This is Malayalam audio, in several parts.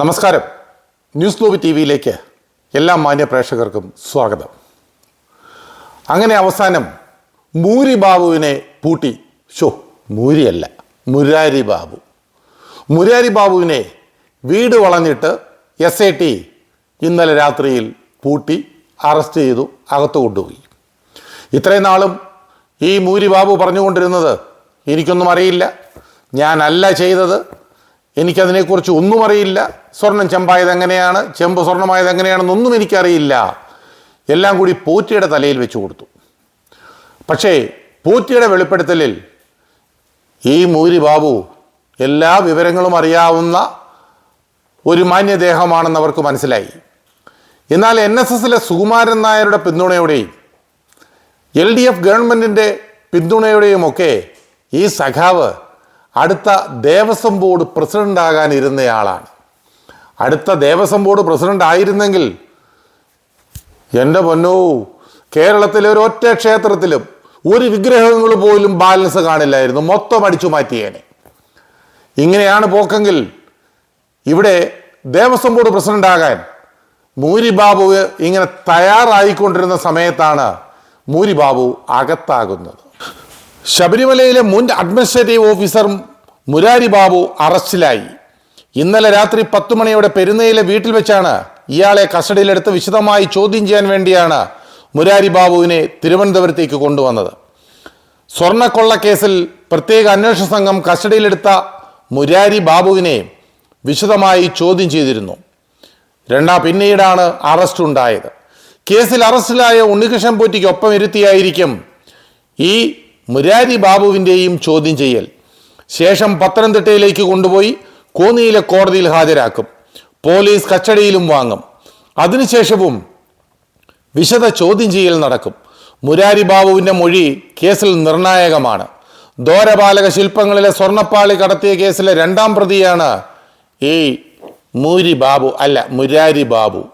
നമസ്കാരം. ന്യൂസ് ഗ്ലോബ് ടി വിയിലേക്ക് എല്ലാ മാന്യ പ്രേക്ഷകർക്കും സ്വാഗതം. അങ്ങനെ അവസാനം മൂരി ബാബുവിനെ പൂട്ടി. ഷോ മൂരിയല്ല മുരാരി ബാബു മുരാരി ബാബുവിനെ വീട് വളഞ്ഞിട്ട് എസ് ഐ ടി ഇന്നലെ രാത്രിയിൽ പൂട്ടി അറസ്റ്റ് ചെയ്തു അകത്ത് കൊണ്ടുപോയി. ഇത്രയും നാളും ഈ മൂരി ബാബു പറഞ്ഞുകൊണ്ടിരുന്നത് എനിക്കൊന്നും അറിയില്ല. ഞാനല്ല ചെയ്തത്. എനിക്കതിനെക്കുറിച്ച് ഒന്നും അറിയില്ല. സ്വർണം ചെമ്പായത് എങ്ങനെയാണ്? ചെമ്പ് സ്വർണമായത് എങ്ങനെയാണെന്നൊന്നും എനിക്കറിയില്ല. എല്ലാം കൂടി പോറ്റിയുടെ തലയിൽ വെച്ചു കൊടുത്തു. പക്ഷേ പോറ്റിയുടെ വെളിപ്പെടുത്തലിൽ ഈ മൂരി ബാബു എല്ലാ വിവരങ്ങളും അറിയാവുന്ന ഒരു മാന്യദേഹമാണെന്ന് അവർക്ക് മനസ്സിലായി. എന്നാൽ എൻ എസ് എസിലെ സുകുമാരൻ നായരുടെ പിന്തുണയോടെയും എൽ ഡി എഫ് ഗവൺമെന്റിന്റെ പിന്തുണയോടെയുമൊക്കെ ഈ സഖാവ് അടുത്ത ദേവസ്വം ബോർഡ് പ്രസിഡന്റ് ആകാൻ ഇരുന്നയാളാണ് അടുത്ത ദേവസ്വം ബോർഡ് പ്രസിഡന്റ് ആയിരുന്നെങ്കിൽ എന്റെ പൊന്നോ കേരളത്തിലെ ഒരു ഒറ്റ ക്ഷേത്രത്തിലും ഒരു വിഗ്രഹങ്ങൾ പോലും ബാലൻസ് കാണില്ലായിരുന്നു. മൊത്തം അടിച്ചു മാറ്റിയേനെ. ഇങ്ങനെയാണ് പോക്കെങ്കിൽ ഇവിടെ ദേവസ്വം ബോർഡ് പ്രസിഡന്റ് ആകാൻ മൂരി ബാബു ഇങ്ങനെ തയ്യാറായിക്കൊണ്ടിരുന്ന സമയത്താണ് മൂരി ബാബു അകത്താകുന്നത്. ശബരിമലയിലെ മുൻ അഡ്മിനിസ്ട്രേറ്റീവ് ഓഫീസർ മുരാരി ബാബു അറസ്റ്റിലായി. ഇന്നലെ രാത്രി പത്ത് മണിയോടെ പെരുന്നയിലെ വീട്ടിൽ വെച്ചാണ് ഇയാളെ കസ്റ്റഡിയിലെടുത്ത് വിശദമായി ചോദ്യം ചെയ്യാൻ വേണ്ടിയാണ് മുരാരി ബാബുവിനെ തിരുവനന്തപുരത്തേക്ക് കൊണ്ടുവന്നത്. സ്വർണക്കൊള്ള കേസിൽ പ്രത്യേക അന്വേഷണ സംഘം കസ്റ്റഡിയിലെടുത്ത മുരാരി ബാബുവിനെ വിശദമായി ചോദ്യം ചെയ്തിരുന്നു. രണ്ടാം പിന്നീടാണ് അറസ്റ്റ് ഉണ്ടായത്. കേസിൽ അറസ്റ്റിലായ ഉണ്ണികൃഷ്ണൻ പോറ്റിക്ക് ഒപ്പം ഇരുത്തിയായിരിക്കും ഈ മുരാരി ബാബുവിന്റെയും ചോദ്യം ചെയ്യൽ. ശേഷം പത്തനംതിട്ടയിലേക്ക് കൊണ്ടുപോയി കോന്നിയിലെ കോടതിയിൽ ഹാജരാക്കും. പോലീസ് കസ്റ്റഡിയിലും വാങ്ങും. അതിനുശേഷവും വിശദ ചോദ്യം ചെയ്യൽ നടക്കും. മുരാരി ബാബുവിന്റെ മൊഴി കേസിൽ നിർണായകമാണ്. ദോരപാലക ശില്പങ്ങളിലെ സ്വർണപ്പാളി കടത്തിയ കേസിലെ രണ്ടാം പ്രതിയാണ് ഈ മൂരി ബാബു അല്ല മുരാരി ബാബു.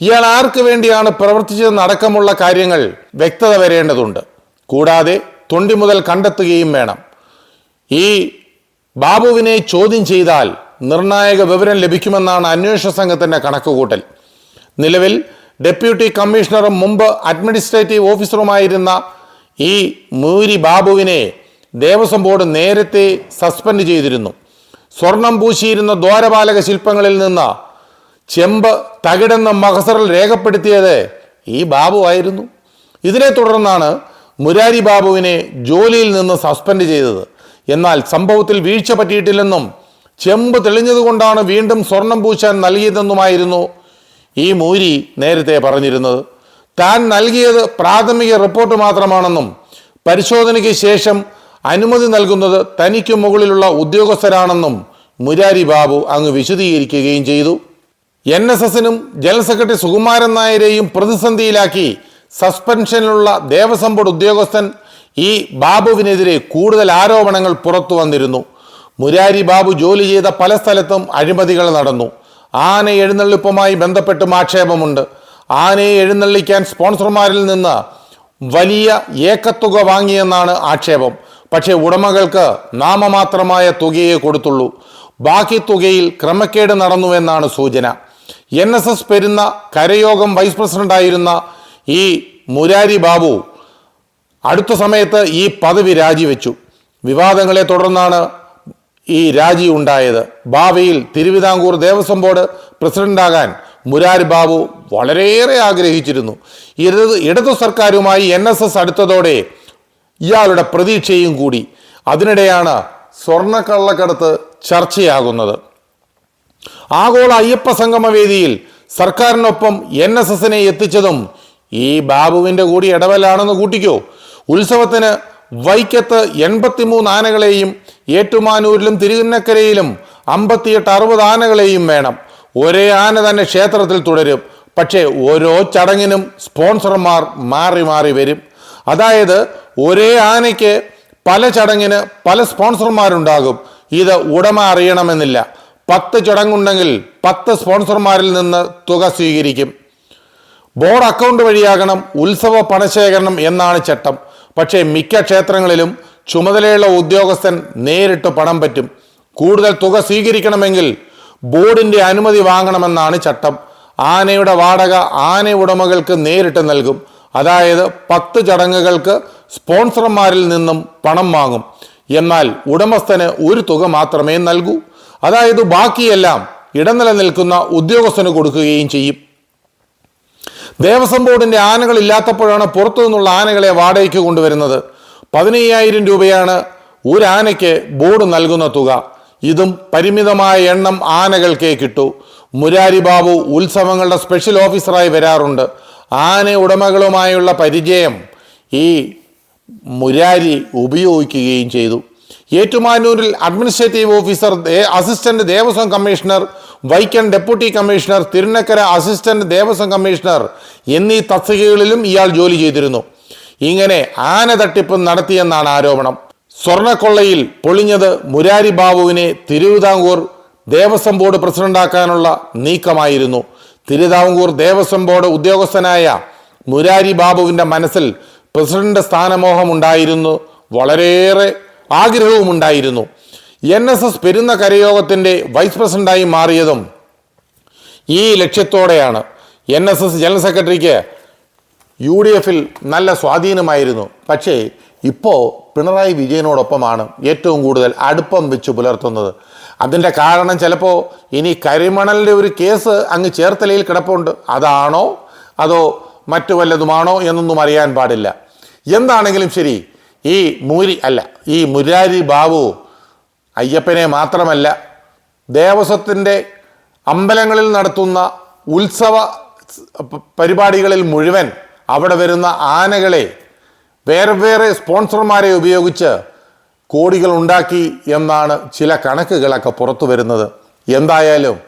ഇയാൾ ആർക്ക് വേണ്ടിയാണ് പ്രവർത്തിച്ചതെന്നടക്കമുള്ള കാര്യങ്ങൾ വ്യക്തത വരേണ്ടതുണ്ട്. കൂടാതെ തൊണ്ടി മുതൽ കണ്ടെത്തുകയും വേണം. ഈ ബാബുവിനെ ചോദ്യം ചെയ്താൽ നിർണായക വിവരം ലഭിക്കുമെന്നാണ് അന്വേഷണ സംഘത്തിന്റെ കണക്കുകൂട്ടൽ. നിലവിൽ ഡെപ്യൂട്ടി കമ്മീഷണറും മുമ്പ് അഡ്മിനിസ്ട്രേറ്റീവ് ഓഫീസറുമായിരുന്ന ഈ മൂരി ബാബുവിനെ ദേവസ്വം ബോർഡ് നേരത്തെ സസ്പെൻഡ് ചെയ്തിരുന്നു. സ്വർണം പൂശിയിരുന്ന ദ്വാരപാലക ശില്പങ്ങളിൽ നിന്ന് ചെമ്പ് തകിടെന്ന മഹസറിൽ രേഖപ്പെടുത്തിയത് ഈ ബാബു ആയിരുന്നു. ഇതിനെ തുടർന്നാണ് മുരാരി ബാബുവിനെ ജോലിയിൽ നിന്ന് സസ്പെൻഡ് ചെയ്തത്. എന്നാൽ സംഭവത്തിൽ വീഴ്ച പറ്റിയിട്ടില്ലെന്നും ചെമ്പ് തെളിഞ്ഞതുകൊണ്ടാണ് വീണ്ടും സ്വർണം പൂശാൻ നൽകിയതെന്നുമായിരുന്നു ഈ മൂരി നേരത്തെ പറഞ്ഞിരുന്നത്. താൻ നൽകിയത് പ്രാഥമിക റിപ്പോർട്ട് മാത്രമാണെന്നും പരിശോധനയ്ക്ക് ശേഷം അനുമതി നൽകുന്നത് തനിക്ക് മുകളിലുള്ള ഉദ്യോഗസ്ഥരാണെന്നും മുരാരി ബാബു അങ്ങ് വിശദീകരിക്കുകയും ചെയ്തു. എൻ എസ് എസിനും ജനറൽ സെക്രട്ടറി സുകുമാരൻ നായരെയും പ്രതിസന്ധിയിലാക്കി സസ്പെൻഷനിലുള്ള ദേവസ്വം ബോർഡ് ഉദ്യോഗസ്ഥൻ ഈ ബാബുവിനെതിരെ കൂടുതൽ ആരോപണങ്ങൾ പുറത്തു വന്നിരുന്നു. മുരാരി ബാബു ജോലി ചെയ്ത പല സ്ഥലത്തും അഴിമതികൾ നടന്നു. ആന എഴുന്നള്ളിപ്പുമായി ബന്ധപ്പെട്ടും ആക്ഷേപമുണ്ട്. ആനയെ എഴുന്നള്ളിക്കാൻ സ്പോൺസർമാരിൽ നിന്ന് വലിയ ഏക്കത്തുക വാങ്ങിയെന്നാണ് ആക്ഷേപം. പക്ഷേ ഉടമകൾക്ക് നാമമാത്രമായ തുകയെ കൊടുത്തുള്ളൂ. ബാക്കി തുകയിൽ ക്രമക്കേട് നടന്നുവെന്നാണ് സൂചന. N S S Perunna കരയോഗം vice പ്രസിഡന്റായിരുന്ന ഈ മുരാരി ബാബു അടുത്ത സമയത്ത് ഈ പദവി രാജിവെച്ചു. വിവാദങ്ങളെ തുടർന്നാണ് ഈ രാജി ഉണ്ടായത്. ഭാവിയിൽ തിരുവിതാംകൂർ ദേവസ്വം ബോർഡ് പ്രസിഡന്റാകാൻ മുരാരി ബാബു വളരെയേറെ ആഗ്രഹിച്ചിരുന്നു. ഇടത് ഇടതു സർക്കാരുമായി എൻ എസ് എസ് അടുത്തതോടെ ഇയാളുടെ പ്രതീക്ഷയും കൂടി. അതിനിടെയാണ് സ്വർണക്കള്ളക്കടത്ത് ചർച്ചയാകുന്നത്. ആഗോള അയ്യപ്പ സംഗമ വേദിയിൽ സർക്കാരിനൊപ്പം എൻ എസ് എസിനെ എത്തിച്ചതും ഈ ബാബുവിന്റെ കൂടി ഇടവലാണെന്ന് കൂട്ടിക്കോ. ഉത്സവത്തിന് വൈക്കത്ത് എൺപത്തിമൂന്ന് ആനകളെയും ഏറ്റുമാനൂരിലും തിരുവന്നക്കരയിലും അമ്പത്തിയെട്ട് അറുപത് ആനകളെയും വേണം. ഒരേ ആന തന്നെ ക്ഷേത്രത്തിൽ തുടരും. പക്ഷേ ഓരോ ചടങ്ങിനും സ്പോൺസർമാർ മാറി മാറി വരും. അതായത് ഒരേ ആനയ്ക്ക് പല ചടങ്ങിന് പല സ്പോൺസർമാരുണ്ടാകും. ഇത് ഉടമ അറിയണമെന്നില്ല. പത്ത് ചടങ്ങുണ്ടെങ്കിൽ പത്ത് സ്പോൺസർമാരിൽ നിന്ന് തുക സ്വീകരിക്കും. ബോർഡ് അക്കൗണ്ട് വഴിയാകണം ഉത്സവ പണശേഖരണം എന്നാണ് ചട്ടം. പക്ഷേ മിക്ക ക്ഷേത്രങ്ങളിലും ചുമതലയുള്ള ഉദ്യോഗസ്ഥൻ നേരിട്ട് പണം പറ്റും. കൂടുതൽ തുക സ്വീകരിക്കണമെങ്കിൽ ബോർഡിന്റെ അനുമതി വാങ്ങണമെന്നാണ് ചട്ടം. ആനയുടെ വാടക ആന ഉടമകൾക്ക് നേരിട്ട് നൽകും. അതായത് പത്ത് ചടങ്ങുകൾക്ക് സ്പോൺസർമാരിൽ നിന്നും പണം വാങ്ങും. എന്നാൽ ഉടമസ്ഥന് ഒരു തുക മാത്രമേ നൽകൂ. അതായത് ബാക്കിയെല്ലാം ഇടനില നിൽക്കുന്ന ഉദ്യോഗസ്ഥന് കൊടുക്കുകയും ചെയ്യും. ദേവസ്വം ബോർഡിന്റെ ആനകൾ ഇല്ലാത്തപ്പോഴാണ് പുറത്തു നിന്നുള്ള ആനകളെ വാടകയ്ക്ക് കൊണ്ടുവരുന്നത്. പതിനയ്യായിരം രൂപയാണ് ഒരു ആനയ്ക്ക് ബോർഡ് നൽകുന്ന തുക. ഇതും പരിമിതമായ എണ്ണം ആനകൾക്കേ കിട്ടു. മുരാരി ബാബു ഉത്സവങ്ങളുടെ സ്പെഷ്യൽ ഓഫീസറായി വരാറുണ്ട്. ആന ഉടമകളുമായുള്ള പരിചയം ഈ മുരാരി ഉപയോഗിക്കുകയും ചെയ്തു. ഏറ്റുമാനൂരിൽ administrative officer assistant Devaswom commissioner Vaikom deputy commissioner Thirunakkara assistant Devaswom commissioner എന്നീ തസ്തികകളിലും ഇയാൾ ജോലി ചെയ്തിരുന്നു. ഇങ്ങനെ ആന തട്ടിപ്പ് നടത്തിയെന്നാണ് ആരോപണം. സ്വർണക്കൊള്ളയിൽ പൊളിഞ്ഞത് മുരാരി ബാബുവിനെ തിരുവിതാംകൂർ ദേവസ്വം ബോർഡ് പ്രസിഡന്റാക്കാനുള്ള നീക്കമായിരുന്നു. തിരുവിതാംകൂർ ദേവസ്വം ബോർഡ് ഉദ്യോഗസ്ഥനായ മുരാരി ബാബുവിന്റെ മനസ്സിൽ പ്രസിഡന്റ് സ്ഥാനമോഹമുണ്ടായിരുന്നു. വളരെയേറെ ആഗ്രഹവുമുണ്ടായിരുന്നു. എൻ എസ് എസ് പെരുന്ന കരയോഗത്തിന്റെ വൈസ് പ്രസിഡന്റായി മാറിയതും ഈ ലക്ഷ്യത്തോടെയാണ്. എൻ എസ് എസ് ജനറൽ സെക്രട്ടറിക്ക് യു ഡി എഫിൽ നല്ല സ്വാധീനമായിരുന്നു. പക്ഷേ ഇപ്പോൾ പിണറായി വിജയനോടൊപ്പമാണ് ഏറ്റവും കൂടുതൽ അടുപ്പം വെച്ച് പുലർത്തുന്നത്. അതിന്റെ കാരണം ചിലപ്പോൾ ഇനി കരിമണലിന്റെ ഒരു കേസ് അങ്ങ് ചേർത്തലയിൽ കിടപ്പുണ്ട്. അതാണോ? അതോ മറ്റു വല്ലതുമാണോ എന്നൊന്നും അറിയാൻ പാടില്ല. എന്താണെങ്കിലും ശരി ഈ മൂരി അല്ല ഈ മുരാരി ബാബു അയ്യപ്പനെ മാത്രമല്ല ദേവസ്വത്തിന്റെ അമ്പലങ്ങളിൽ നടത്തുന്ന ഉത്സവ പരിപാടികളിൽ മുഴുവൻ അവിടെ വരുന്ന ആനകളെ വേറെ വേറെ സ്പോൺസർമാരെ ഉപയോഗിച്ച് കോടികൾ ഉണ്ടാക്കി എന്നാണ് ചില കണക്കുകളൊക്കെ പുറത്തു വരുന്നത്. എന്തായാലും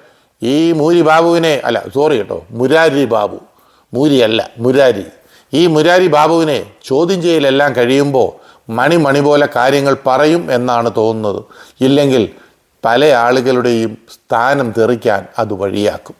ഈ മൂരി ബാബുവിനെ അല്ല സോറി കേട്ടോ മുരാരി ബാബു മൂരിയല്ല മുരാരി. ഈ മുരാരി ബാബുവിനെ ചോദ്യം ചെയ്യലെല്ലാം കഴിയുമ്പോൾ മണി മണി പോലെ കാര്യങ്ങൾ പറയും എന്നാണ് തോന്നുന്നത്. ഇല്ലെങ്കിൽ പല ആളുകളുടെയും സ്ഥാനം തെറിക്കാൻ അത് വഴിയാക്കും.